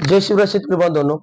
जय शिवराज शेतकरी बांधवांनो.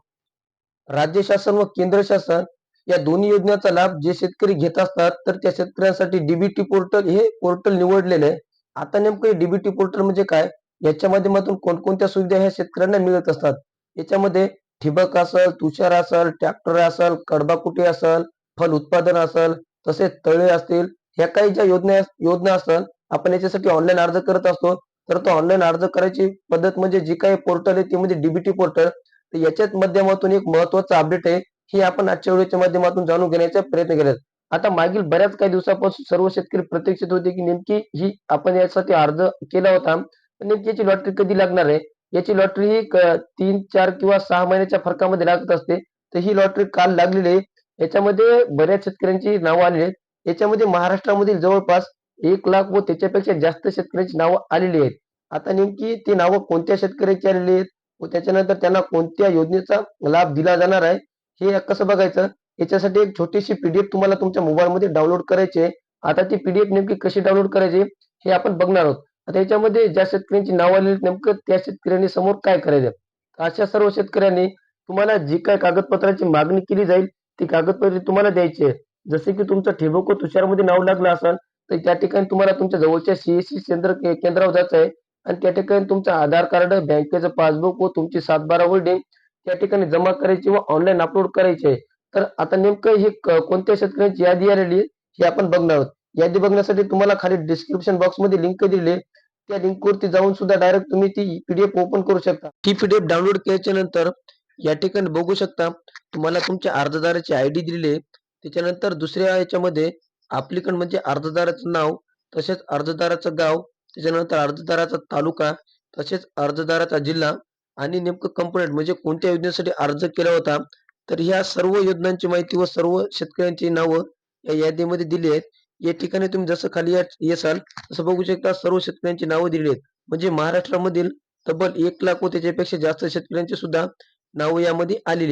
राज्य शासन व केंद्र शासन या दोन्ही योजनेचा लाभ जे शेतकरी घेत असतात तर त्या शेतकऱ्यांसाठी डीबीटी पोर्टल हे पोर्टल निवडलेले आहे. आता नेमकं डीबीटी पोर्टल म्हणजे काय? याच्या माध्यमातून कोणकोणत्या सुविधा ह्या शेतकऱ्यांना मिळत असतात? याच्यामध्ये ठिबक असल तुषार असल ट्रॅक्टर असल कडबाकुटी असल फल उत्पादन असल तसेच तळे असतील ह्या काही ज्या योजना योजना असल आपण याच्यासाठी ऑनलाईन अर्ज करत असतो. तर तो ऑनलाईन अर्ज करायची पद्धत म्हणजे जी काही पोर्टल आहे ती म्हणजे डीबीटी पोर्टल तर याच्याच माध्यमातून एक महत्त्वाचा अपडेट आहे हे आपण आजच्या व्हिडिओच्या माध्यमातून जाणून घेण्याचा प्रयत्न केला आता मागील बऱ्याच काही दिवसापासून सर्व शेतकरी प्रतीक्षित होते की नेमकी ही आपण यासाठी अर्ज केला होता. नेमकी याची लॉटरी कधी लागणार आहे? याची लॉटरी ही तीन चार किंवा सहा महिन्याच्या फरकामध्ये लागत असते. तर ही लॉटरी काल लागलेली आहे. याच्यामध्ये बऱ्याच शेतकऱ्यांची नावं आलेली आहेत. याच्यामध्ये महाराष्ट्रामधील जवळपास एक लाख व त्याच्यापेक्षा जास्त शेतकऱ्यांची नावं आलेली आहेत. आता नेमकी ती नावं कोणत्या शेतकऱ्याची आलेली आहेत व त्याच्यानंतर त्यांना कोणत्या योजनेचा लाभ दिला जाणार आहे हे कसं बघायचं? याच्यासाठी एक छोटीशी पीडीएफ तुम्हाला तुमच्या मोबाईलमध्ये डाउनलोड करायची आहे. आता ती पीडीएफ नेमकी कशी डाउनलोड करायची हे आपण बघणार आहोत. आता याच्यामध्ये ज्या शेतकऱ्यांची नावं आलेली नेमकं त्या शेतकऱ्यांनी समोर काय करायचं? अशा सर्व शेतकऱ्यांनी तुम्हाला जी काय कागदपत्राची मागणी केली जाईल ती कागदपत्रे तुम्हाला द्यायची आहे जसे की तुमचं ठेबको तुषारमध्ये नाव लागलं असेल तर त्या ठिकाणी तुम्हाला तुमच्या जवळच्या सीएससी केंद्र केंद्रावर जायचं आहे आणि त्या ठिकाणी तुमचं आधार कार्ड बँकेचं पासबुक व तुमची सातबारा होल्डिंग त्या ठिकाणी जमा करायची व ऑनलाईन अपलोड करायची आहे. तर आता नेमकं हे कोणत्या शेतकऱ्यांची यादी आलेली हे आपण बघणार आहोत. यादी बघण्यासाठी तुम्हाला खाली डिस्क्रिप्शन बॉक्समध्ये लिंक दिली आहे. त्या लिंक वरती जाऊन सुद्धा डायरेक्ट तुम्ही ती पीडीएफ ओपन करू शकता. ती पीडीएफ डाउनलोड केल्याच्यानंतर या ठिकाणी बघू शकता तुम्हाला तुमच्या अर्जदाराची आयडी दिलेली आहे. त्याच्यानंतर दुसऱ्या याच्यामध्ये अप्लिकंट म्हणजे अर्जदाराचं नाव तसेच अर्जदाराचं गाव त्याच्यानंतर अर्जदाराचा तालुका तसेच अर्जदाराचा जिल्हा आणि नेमकं कंपोनेंट म्हणजे कोणत्या योजनेसाठी अर्ज केला होता तर ह्या सर्व योजनांची माहिती व सर्व शेतकऱ्यांची नावं या यादीमध्ये दिली आहेत. या ठिकाणी तुम्ही जसं खाली येसाल तसं बघू शकता सर्व शेतकऱ्यांची नावं दिली आहेत. म्हणजे महाराष्ट्रामधील तब्बल एक लाख व त्याच्यापेक्षा जास्त शेतकऱ्यांची सुद्धा नावं यामध्ये आलेली